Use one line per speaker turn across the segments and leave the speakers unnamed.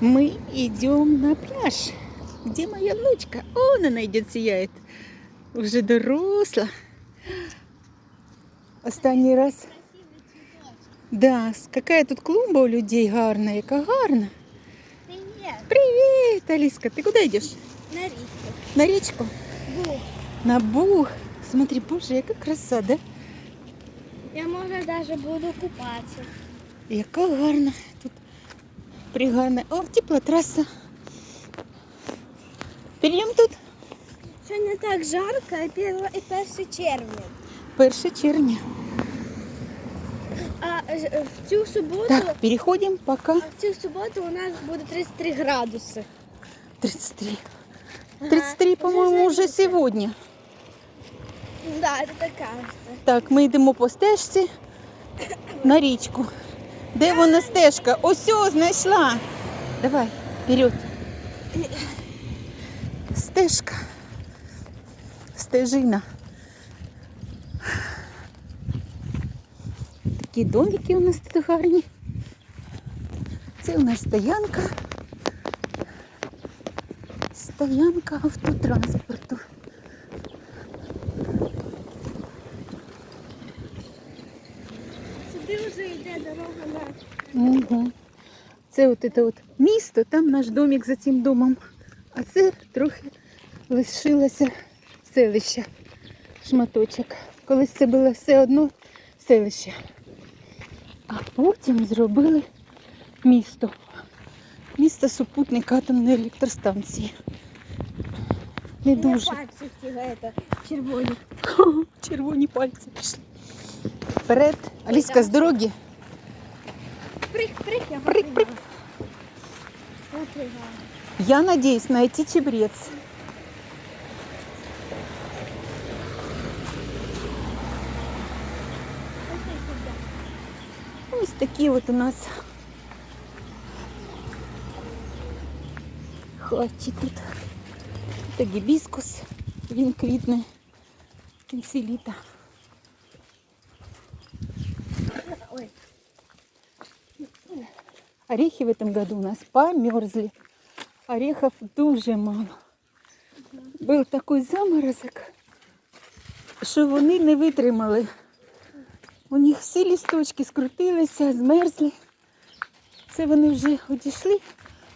Мы идем на пляж. Где моя внучка? Он она идет, сияет. Уже доросла. Останній раз. Да, с- какая тут клумба у людей гарна, яка гарна.
Привіт.
Привіт, Аліска, ти куди йдеш?
На річку.
На річку?
Був.
На Буг. Смотри, боже, яка краса, да?
Я може навіть буду купатися.
Яка гарна Тут пригарна. О, тепла траса. Підемо тут
Це не так жарко, і перше, і перше червня.
1 червня.
А е, в цю суботу,
Так, переходимо пока
а в цю суботу у нас буде 33 градуси.
33.
Ага.
33, по-моєму, вже сьогодні.
Да, це так кажеться.
Так, ми йдемо по стежці на річку. Де вона стежка? Ось о, знайшла. Давай, вперед. Стежка. Стежина. Такі домики у нас тут гарні. Це у нас стоянка. Стоянка автотранспорту.
Сюди вже йде дорога на
Угу. Це от, це от місто, там наш домик за цим домом. А це трохи лишилося селище, шматочок. Колись це було все одно селище. А потім зробили місто. Місто супутник атомної електростанції. Не дуже.
червоні.
Червоні пальці пішли. Вперед. Аліска, з дороги.
Прик, прик, я
Прик, прик.
попригала.
Я надеюсь найти чебрец.
Пошли сюди.
Ось такі от у нас хаті тут. Це гібіскус, він квітне в кінці літа. Орехи в этом году у нас померзли. Орехов дуже мало. Був такий заморозок, що вони не витримали. У них всі лісточки скрутилися, змерзли. Це вони вже одійшли,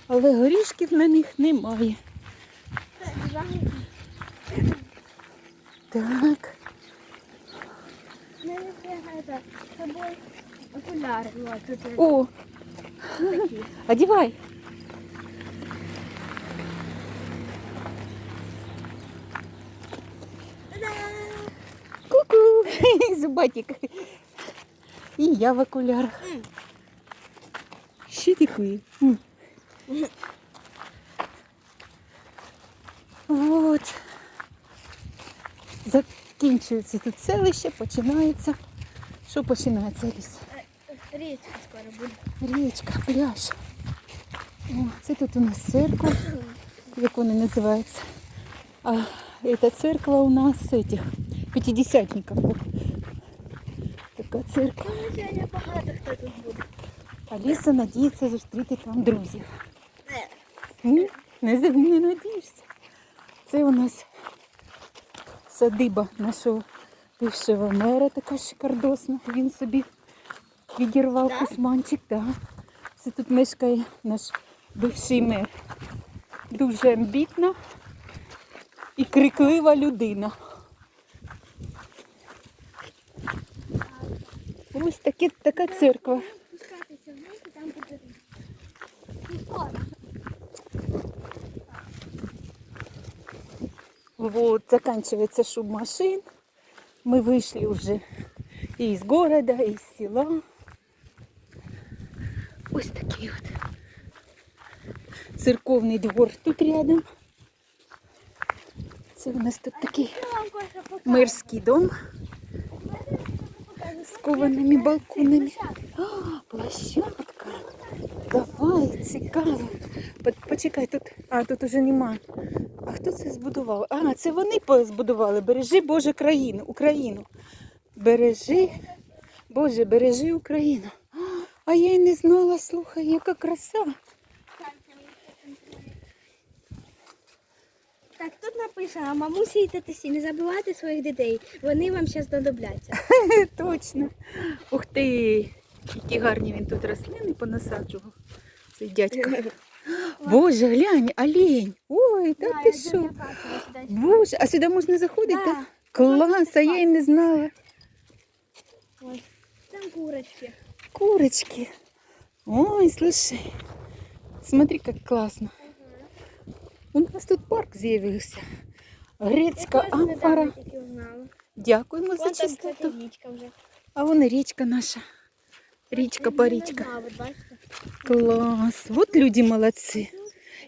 але горішків на них немає. Так,
окуляри.
О,
такі.
одівай. Ку-ку, зубатик. І я в окулярах. Що таке? От. Закінчується тут селище, починається. Що починається ліс?
Річка скоро буде.
Річка, пляж. О, це тут у нас церква, як вона називається. А ця церква у нас этих п'ятидесятників. Така церква.
Сьогодні багато хто тут буде.
Аліса надіється зустріти там друзів.
Е,
не, за- не надієшся. Це у нас садиба нашого бившого мера, така шикардосна. Він собі відірвав
Да?
косманчик. Да. Це тут мешкає наш бивший мер. Дуже амбітна і криклива людина. Ось таке, така церква. Вот, заканчивается шум машин. Мы вышли уже и из города, и из села. Ось такий от церковний двор тут рядом. Це у нас тут такий мирський дом з кованими балконами. А, площадка. Давай, цікаво. Почекай, тут. А, тут уже нема. А хто це збудував? А, це вони збудували. Бережи Боже країну, Україну. Бережи, Боже, бережи Україну. А я й не знала, слухай, яка краса.
Так, тут написано, мамусі і татусі, не забивайте своїх дітей. Вони вам зараз знадобляться.
Точно. Ух ти, які гарні він тут рослини понасаджував. Цей дядько. Боже, глянь, олень. Ой, та ти що? Боже, а сюди можна заходити?
Да.
Клас, а я й не знала.
Ось, там курочки.
Курочки. Ой, слушай. Смотри, как классно. У нас тут парк з'явився. Грецька амфора. Дякуємо за чистоту. А вон і річка наша. Річка по річка.
Да, от бачите.
Клас. От люди молодці.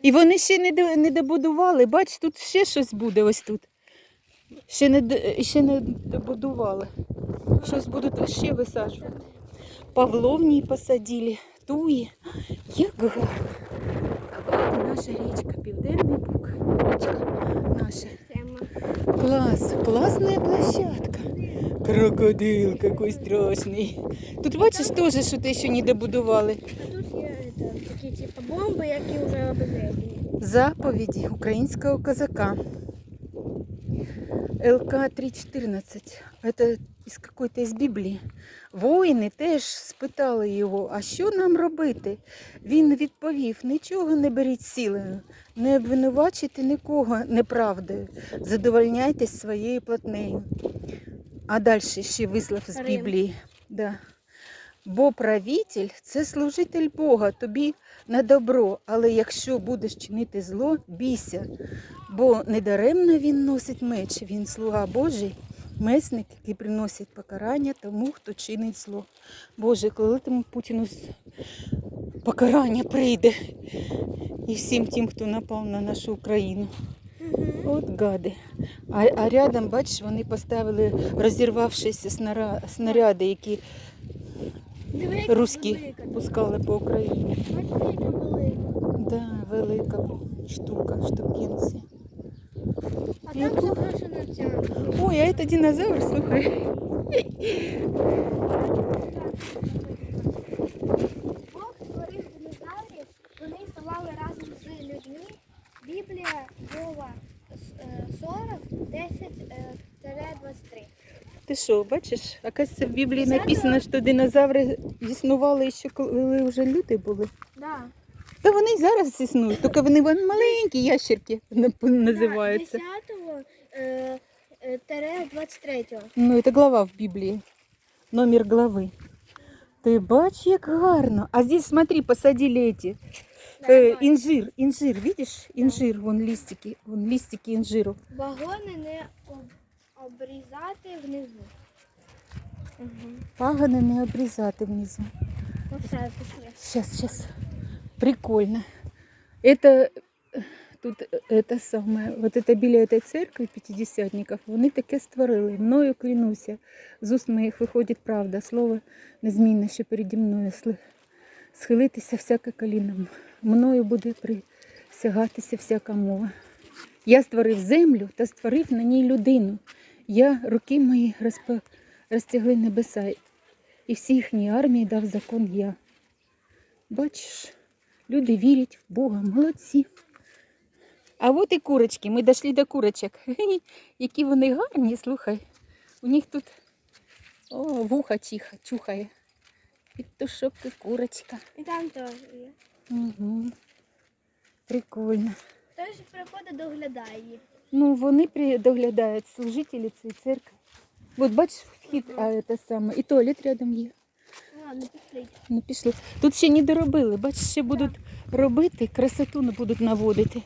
І вони ще не, добудували. Бач, тут ще щось буде ось тут. Ще не, ще не добудували. Щось будуть ще висаджувати. Павловні посадили, туї. Як гарно. А от наша річка, Південний Буг. Річка наша.
Тема.
Класс, классная площадка. Крокодил какой страшний. Тут бачиш теж, що те, що не добудували.
А тут є такі типу бомби, які вже обезвредені.
Заповіді українського козака. ЛК 314. Это із какой-то із Біблії. Воїни теж спитали його, а що нам робити? Він відповів: нічого не беріть силою, не обвинувачуйте нікого неправдою, задовольняйтесь своєю платнею. А далі ще вислов з Біблії. Да. Бо правитель це служитель Бога, тобі на добро, але якщо будеш чинити зло, бійся, бо недаремно він носить меч, він слуга Божий, месник, який приносить покарання тому, хто чинить зло. Боже, коли тому Путіну покарання прийде і всім тим, хто напав на нашу Україну. От гади. А, а рядом, бачиш, вони поставили розірвавшися снара- снаряди, які руські пускали по Україні. Да, велика штука, штукенці.
Там запрошена ця.
Ой, а это динозавр, слухай.
Бог створив динозаврів, вони існували разом з людьми. Біблія Йова е, 40, 10, е, тире 23.
Ти що, бачиш, оказывается, в Біблії написано, що динозаври існували ще коли вже люди були.
Да.
Та вони й зараз існують, тільки вони вон маленькі ящерки називаються.
10 е, е, тире 23.
Ну, це глава в Біблії. Номер глави. Ти бач, як гарно. А здесь, смотри, посадили эти. Э, інжир, інжир, видиш? Інжир, вон листики, вон листики інжиру.
Вагони не об- обрізати внизу. Угу.
Пагани не обрізати внизу.
Ну все, пішли.
Сейчас, сейчас. Прикольно. Это э, тут э, это самое, вот это біля этой церкви п'ятидесятників, вони таке створили. Мною клянуся. З уст моїх виходить правда. Слово незмінне, що переді мною сли- схилитися всяке коліном. Мною буде присягатися всяка мова. Я створив землю та створив на ній людину. Я руки мої розпа... розтягли небеса, і всі їхній армії дав закон я. Бачиш, люди вірять в Бога, молодці. А от і курочки, ми дійшли до курочок. Які вони гарні, слухай. У них тут о, вуха чиха, чухає. Підтушок і курочка.
І там теж є.
Угу. Прикольно.
Хтось приходить, доглядає їх.
Ну, вони при- доглядають служителі цієї церкви. От бачиш вхід, а це саме. І туалет рядом є.
Ладно, пішли.
Ну, пішли. Тут ще не доробили. Бачиш, ще будуть робити, красоту не будуть наводити.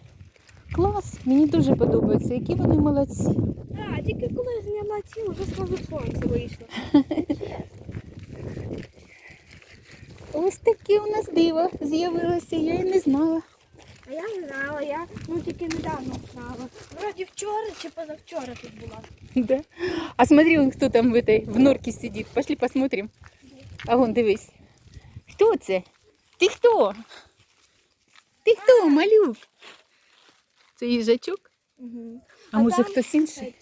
Клас, мені дуже подобається, які вони молодці.
Так, тільки коли я зняла ці, вже сразу сонце вийшло.
Ось таке у нас диво з'явилося, я і не знала.
А я не знала, я ну тільки недавно знала. Вроді вчора чи позавчора тут була.
Да. А смотри, он хто там в, этой, в норке сидить. Пошли посмотрим. А вон, дивись. Хто це? Ти хто? Ти хто, малюк? Це їжачок?
Угу.
А, може хтось інший?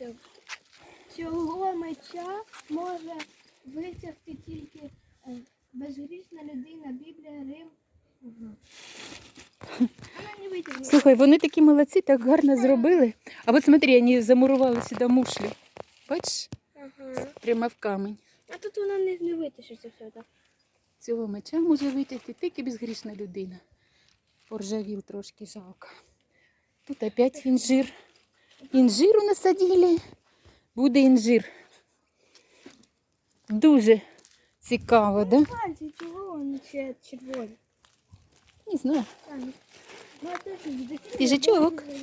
Цього меча може витягти тільки е, безгрішна людина, Біблія, Рим. Угу. Не.
Слухай, вони такі молодці, так гарно зробили. А от смотри, вони замурували сюди мушлю. Бачиш?
Ага.
Прямо в камінь.
А тут вона не, не витишиться все так.
Цього меча може витягти тільки безгрішна людина. Поржавів трошки жалко. Тут опять інжир. Інжиру насадили. Буде інжир. Дуже цікаво, да?
Пальці, чого вони ще червоні?
Не знаю.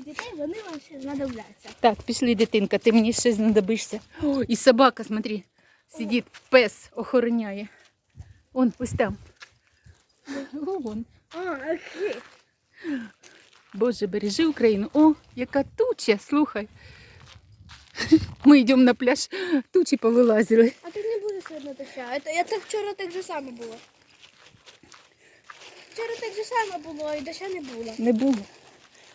Дітей, вони вам ще знадобляться.
Так, пішли, дитинка, ти мені ще знадобишся. О, і собака, смотри, сидить, пес охороняє. Он, ось там. Вон.
А, окей.
Боже, бережи Україну. О, яка туча, слухай. Ми йдемо на пляж, тучі повилазили.
А тут не буде одно доща. Я так вчора так же само було. Вчора так же само було і доща не було.
Не було.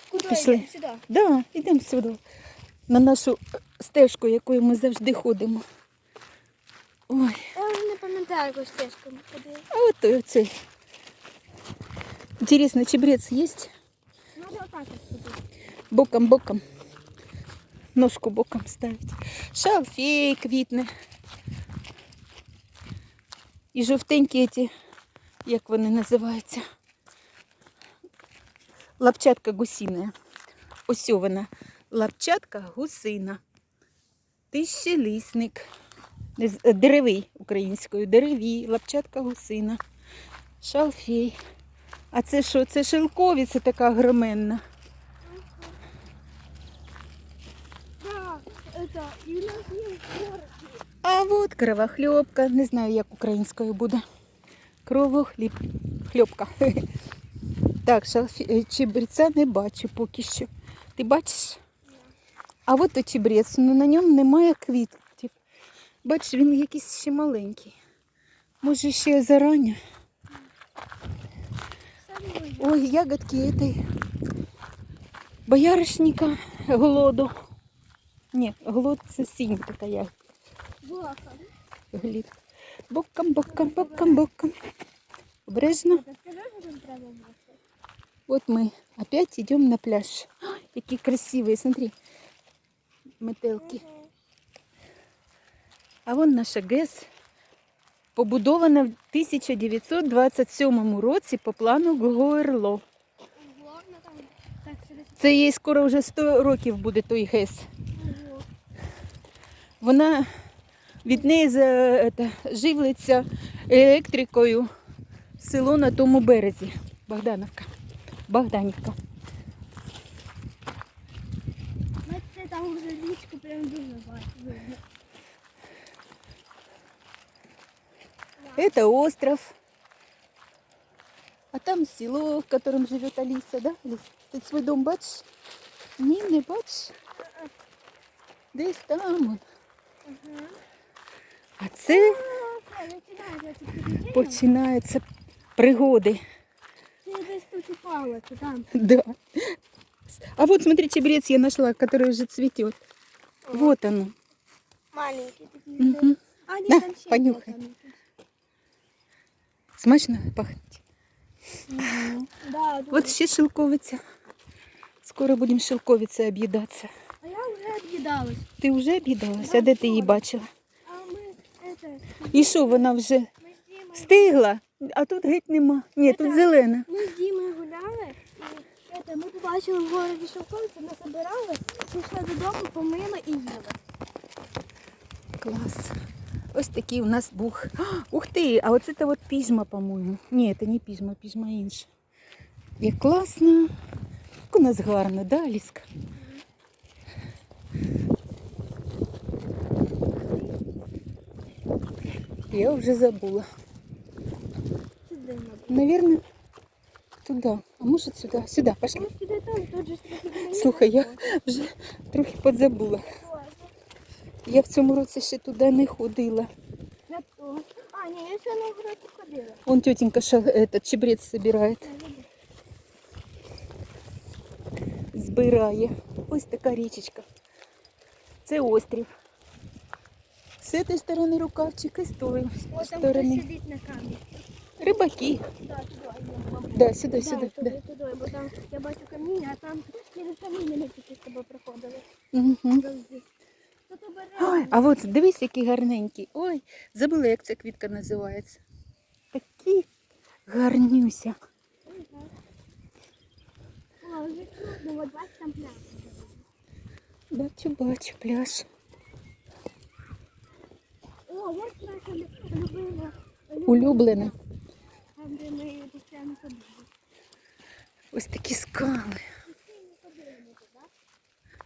Куди
Пішли.
йдемо? Сюди.
Да, йдемо сюди. На нашу стежку, якою ми завжди ходимо. Ой,
Я вже не пам'ятаю якусь стежку ми ходили.
а от оцей. Інтересно, чебрець є? Боком, боком. Ножку боком ставить. Шалфей квітне. І жовтенькі ті, як вони називаються. Лапчатка гусіна. Ось вона. Лапчатка гусина. З- е, Деревий українською. Деревій, лапчатка гусина. Шалфей. А це що? Це шелковиця така громенна.
Да, это.
А от кровохльопка, не знаю, як українською буде. Кровохліб. Хльопка. Так, шалфі... е, чебреця не бачу поки що. Ти бачиш? А от і чебрець, ну на ньому немає квітів. Бачиш, він якийсь ще маленький. Може ще.
Самий
Ой, ягодки этой бояришника голоду. Ні, голод це сінь така
блока.
Глід. Боком, боком, боком, боком. Обережно. Вот мы опять идем на пляж. Какие красивые, смотри. Метелки. А вон наша ГЕС. Побудована в 1927 році по плану
сюди.
Це їй скоро вже 100 років буде той ГЕС. Вона від неї живлиться електрикою село на тому березі. Богдановка. Богданівка.
Це там вже річку прям дуже бачимо.
Это остров. А там село, в котором живет Алиса, да? Алис, ти свій дом бачиш? Ні, не бачиш? Десь там. он.
Ага.
А це
Це починається тут приключення.
починаються пригоди.
Ти десь тут упала, ти там.
Да. А вот смотри, чебрец я нашла, который уже цветет. Вот оно.
Маленький такий.
Мгм.
А, ні,
На,
там ще
понюхай.
є там.
Смачно пахнет.
Да,
Вот ще шелковиця. Скоро будемо шелковицею об'їдатися.
Об'їдалась.
Ти вже об'їдалася? А де ти її бачила?
А ми, это,
І що вона вже стигла? А тут геть нема. Ні, тут зелена.
ми з Дімою гуляли, і ми побачили в городі шовковицю, ми забирали, пішли додому, помили і їли.
Клас. Ось такий у нас бух. Ух ти, а оце це от піжма, по-моєму. Ні, це не піжма, піжма інша. Як класно. Як у нас гарно, да, Аліска? Я вже забула.
Сюди, мабуть.
Наверное, туда. А може сюди? Сюди, пошли.
Ми піде там, тут же ж трохи біля
Слухай, я
міста.
вже трохи подзабула.
Ой,
Я в цьому році ще туди не ходила.
я теж. А, ні, я ще на город ходила.
Вон тетенька ша, этот чебрец собирает,
Я люблю.
збирає. Ось така річечка. Це острів. З цієї сторони рукавчик і з тої сторони.
сидить на камні.
Рибаки. Да, сюди, сюди. Да.
туди, бо там я бачу каміння, а там через каміння ми тільки з тобою проходили.
Угу.
Завжди. Тут
Ой,
обережно.
а от дивись, який гарненький. Ой, забула, як ця квітка називається. Такі гарнюся.
О, вже чудно, от бачиш там пляж.
Бачу, бачу, пляж.
О, ось наша лю- любима.
Улюблене.
Там, де ми постійно ходили.
Ось такі скали.
Постійно ходили ми туди.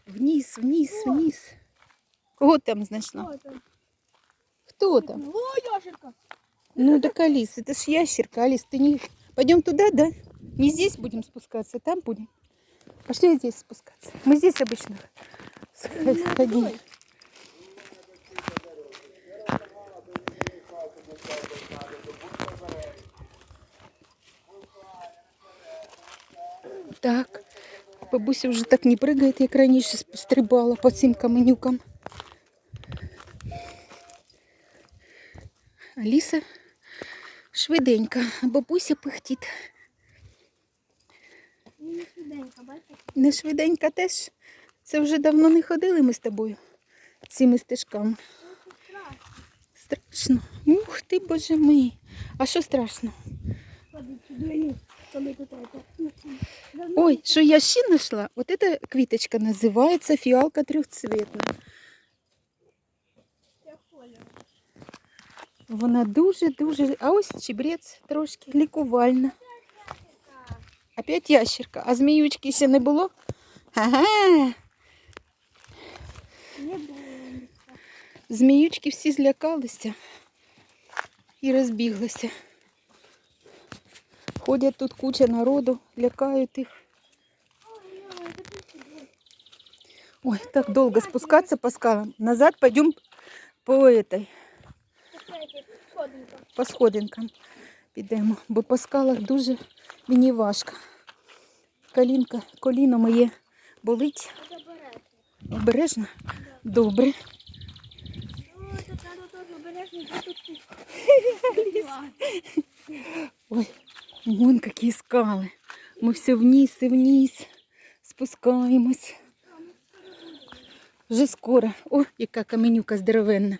Вниз, вниз, вниз. Кого там знайшла?
О, там.
Хто там?
О, яшерка.
Ну, так Алис, это ж ящерка. Алис, ты не... Пойдем туда, да? Не здесь будем спускаться, там будем. Пошли здесь спускаться. Мы здесь обычно сх- Так, бабуся вже так не пригає, як раніше стрибала по цим каменюкам. Аліса швиденько, а бабуся пихтить.
Мені швиденько, бачиш?
Не швиденько теж. Це вже давно не ходили ми з тобою цими стежками.
Страшно.
Страшно. Ух ти, боже мій. А що страшно?
Ходить сюди, коли тут это. Давно
Ой, що я ще знайшла? От ця квіточка називається фіалка трьохцвітна.
я холю.
Вона дуже-дуже. А ось чебрець трошки лікувальна. Опять ящерка. А зміючки ще не було? Ага.
Не було.
Зміючки всі злякалися і розбіглися. Ходять тут куча народу, лякають їх.
Ой,
так долго спускаться по скалам. Назад пойдем по этой, по сходинкам підемо, бо по скалах дуже мені важко. Колінка, коліно моє болить.
Обережно.
Добре. Ой, вон какие скали. Ми все вниз і вниз спускаємось. Вже скоро. О, яка каменюка здоровенна.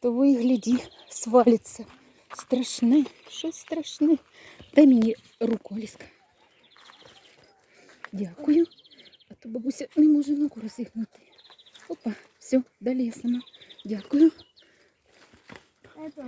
То ви гляді, свалиться. Страшне, щось страшне. Дай мені руку, Аліска. Дякую. А то бабуся не може ногу розігнути. Опа, все, далі я сама. Дякую.
Это,